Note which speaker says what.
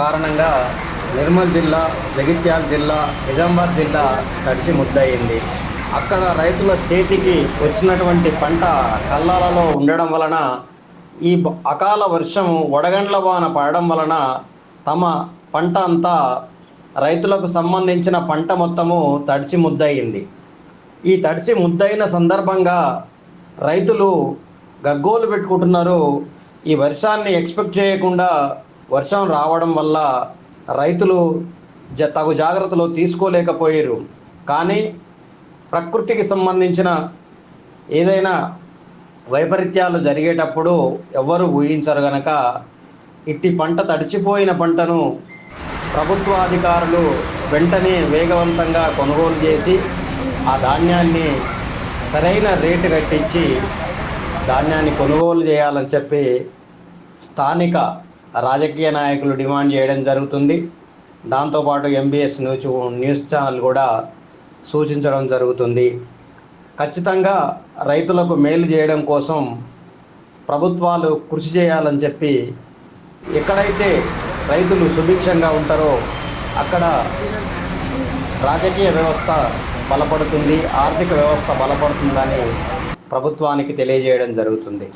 Speaker 1: కారణంగా నిర్మల్ జిల్లా జగిత్యాల జిల్లా నిజామాబాద్ జిల్లా తడిసి ముద్దయింది. అక్కడ రైతుల చేతికి వచ్చినటువంటి పంట కల్లాలలో ఉండడం వలన ఈ అకాల వర్షం వడగండ్ల వాన పడడం వలన తమ పంట అంతా రైతులకు సంబంధించిన పంట మొత్తము తడిసి ముద్దయింది. ఈ తడిసి ముద్దయిన సందర్భంగా రైతులు గగ్గోలు పెట్టుకుంటున్నారు. ఈ వర్షాన్ని ఎక్స్పెక్ట్ చేయకుండా వర్షం రావడం వల్ల రైతులు జ తగు జాగ్రత్తలు తీసుకోలేకపోయారు కానీ ప్రకృతికి సంబంధించిన ఏదైనా వైపరీత్యాలు జరిగేటప్పుడు ఎవ్వరు ఊహించరు గనక ఇట్టి పంట తడిచిపోయిన పంటను ప్రభుత్వ అధికారులు వెంటనే వేగవంతంగా కొనుగోలు చేసి ఆ ధాన్యాన్ని సరైన రేటు కట్టించి ధాన్యాన్ని కొనుగోలు చేయాలని చెప్పి స్థానిక రాజకీయ నాయకులు డిమాండ్ చేయడం జరుగుతుంది. దాంతోపాటు ఎంబీఎస్ న్యూస్ న్యూస్ ఛానల్ కూడా సూచించడం జరుగుతుంది. ఖచ్చితంగా రైతులకు మేలు చేయడం కోసం ప్రభుత్వాలు కృషి చేయాలని చెప్పి ఎక్కడైతే రైతులు సుభిక్షంగా ఉంటారో అక్కడ రాజకీయ వ్యవస్థ బలపడుతుంది ఆర్థిక వ్యవస్థ బలపడుతుందని ప్రభుత్వానికి తెలియజేయడం జరుగుతుంది.